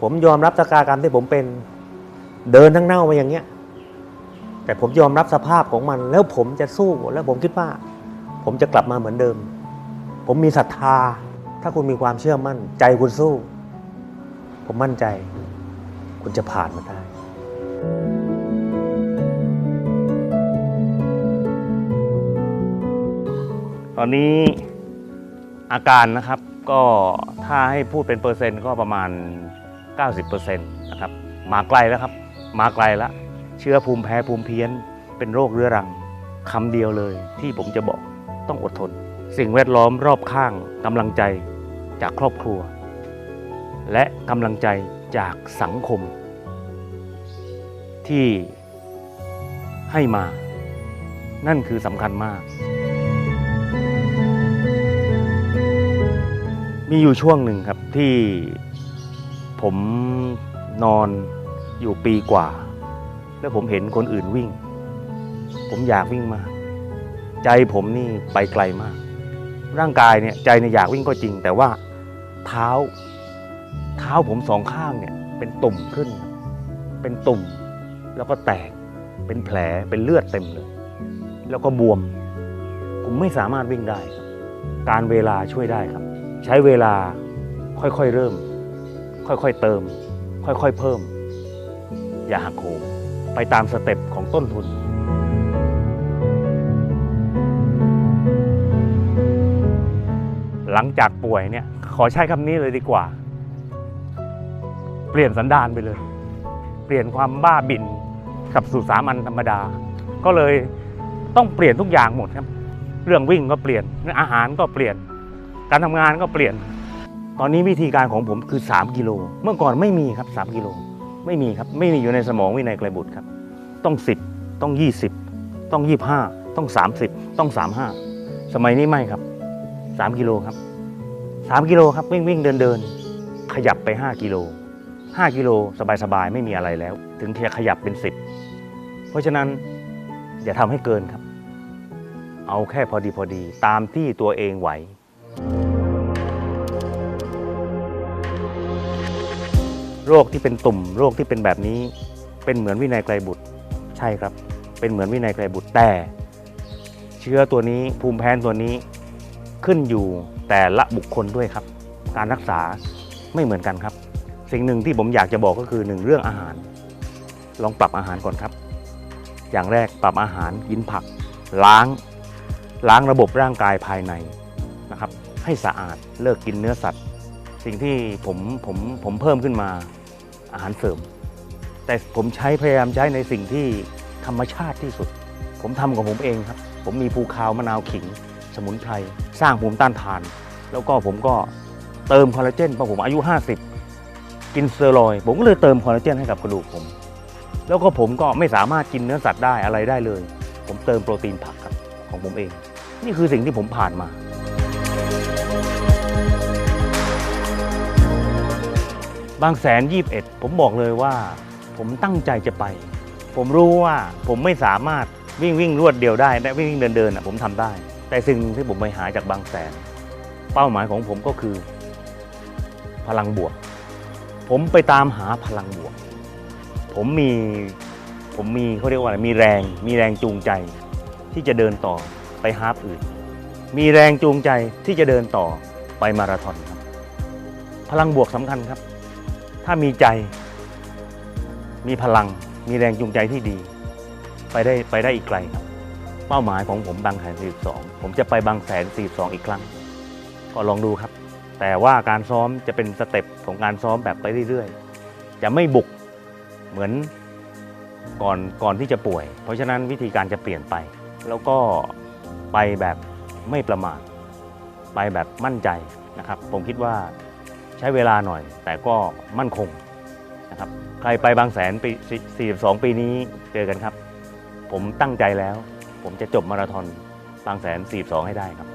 ผมยอมรับชะตากรรมที่ผมเป็นเดินทั้งเน่ามาอย่างเงี้ย แต่ผมยอมรับสภาพของมัน แล้วผมจะสู้แล้วผมคิดว่า ผมจะกลับมาเหมือนเดิม ผมมีศรัทธา ถ้าคุณมีความเชื่อมั่น ใจคุณสู้ ผมมั่นใจ คุณจะผ่านมาได้ตอนนี้อาการนะครับก็ถ้าให้พูดเป็นเปอร์เซ็นต์ก็ประมาณ 90%นะครับมาไกลแล้วครับ มาไกลแล้วเชื้อภูมิแพ้ภูมิเพี้ยน เป็นโรคเรื้อรังคำเดียวเลย ที่ผมจะบอกต้องอดทน สิ่งแวดล้อมรอบข้างกำลังใจจากครอบครัว และกำลังใจจากสังคม ที่ให้มา นั่นคือสำคัญมาก มีอยู่ช่วงหนึ่งครับที่ ผมนอนอยู่ปีกว่า แล้วผมเห็นคนอื่นวิ่ง ผมอยากวิ่งมาก ใจผมนี่ไปไกลมาก ร่างกายเนี่ยใจเนี่ยอยากวิ่งก็จริง แต่ว่าเท้า เท้าผมสองข้างเนี่ย เป็นตุ่มขึ้น เป็นตุ่มแล้วก็แตกเป็นแผลเป็นเลือดเต็มเลย แล้วก็บวม ผมไม่สามารถวิ่งได้ครับ การเวลาช่วยได้ครับ ใช้เวลาค่อยๆเริ่ม ค่อยๆเติม ค่อยๆเพิ่ม อย่าหักโหมไปตามสเต็ปของต้นทุน หลังจากป่วยเนี่ยขอใช้คำนี้เลยดีกว่า เปลี่ยนสันดานไปเลย เปลี่ยนความบ้าบินกับสู่สามัญธรรมดา ก็เลยต้องเปลี่ยนทุกอย่างหมดครับ เรื่องวิ่งก็เปลี่ยนเรื่องอาหารก็เปลี่ยน การทำงานก็เปลี่ยน ตอนนี้วิธีการของผมคือ 3 กิโล เมื่อก่อนไม่มีครับ 3 กิโล ไม่มีครับ ไม่มีอยู่ในสมองวินัยไกลบุตรครับ ต้อง 10 ต้อง 20 ต้อง 25 ต้อง 30 ต้อง 35 สมัยนี้ไม่ครับ 3 กิโลครับ 3 กิโลครับวิ่งวิ่งเดินเดินขยับไป 5 กิโล 5 กิโลสบายๆ ไม่มีอะไรแล้ว ถึงจะขยับเป็น 10 เพราะฉะนั้นอย่าทำให้เกินครับ เอาแค่พอดีพอดีตามที่ตัวเองไหว โรคที่เป็นตุ่มโรคที่เป็นแบบนี้ เป็นเหมือนวินัยไกลบุตรใช่ครับ เป็นเหมือนวินัยไกลบุตรแต่ เชื้อตัวนี้ภูมิแพ้ตัวนี้ขึ้นอยู่แต่ละบุคคลด้วยครับ การรักษาไม่เหมือนกันครับ สิ่งหนึ่งที่ผมอยากจะบอกก็คือหนึ่งเรื่องอาหาร ลองปรับอาหารก่อนครับ อย่างแรกปรับอาหารกินผัก ล้าง ล้างระบบร่างกายภายในนะครับ ให้สะอาดเลิกกินเนื้อสัตว์ สิ่งที่ผมผมผมเพิ่มขึ้นมา อาหารเสริม แต่ผมใช้พยายามใช้ในสิ่งที่ธรรมชาติที่สุด ผมทำของผมเองครับ ผมมีภูคาวมะนาวขิง สมุนไพรสร้างภูมิต้านทาน แล้วก็ผมก็เติมคอลลาเจนพอผมอายุ 50 กินสเตียรอย ผมก็เลยเติมคอลลาเจนให้กับกระดูกผม แล้วก็ผมก็ไม่สามารถกินเนื้อสัตว์ได้อะไรได้เลย ผมเติมโปรตีนผักครับของผมเอง นี่คือสิ่งที่ผมผ่านมา บางแสนยี่บเอ็ดผมบอกเลยว่า ผมตั้งใจจะไป ผมรู้ว่าผมไม่สามารถวิ่งวิ่งรวดเดียวได้และวิ่งวิ่งเดินเดินอะผมทำได้ แต่สิ่งที่ผมไปหาจากบางแสน เป้าหมายของผมก็คือ พลังบวก ผมไปตามหาพลังบวก ผมมีผมมีเขาเรียกว่าอะไรมีแรง มีแรงจูงใจ ที่จะเดินต่อไปฮาล์ฟอื่น มีแรงจูงใจที่จะเดินต่อไปมาราธอนครับ พลังบวกสำคัญครับ ถ้ามีใจ มีพลัง มีแรงจูงใจที่ดี ไปได้ไปได้อีกไกลครับ เป้าหมายของผมบางแสน42 ผมจะไปบางแสน42 อีกครั้ง ก็ลองดูครับ แต่ว่าการซ้อมจะเป็นสเต็ปของการซ้อมแบบไปเรื่อยๆ จะไม่บุกเหมือนก่อนก่อนที่จะป่วย เพราะฉะนั้นวิธีการจะเปลี่ยนไป แล้วก็ไปแบบไม่ประมาทไปแบบมั่นใจนะครับ ผมคิดว่า ใช้เวลาหน่อย แต่ก็มั่นคงนะครับใครไปบางแสนปี42 ปีนี้เจอกันครับ ผมตั้งใจแล้ว ผมจะจบมาราธอนบางแสน 42 ให้ได้ครับ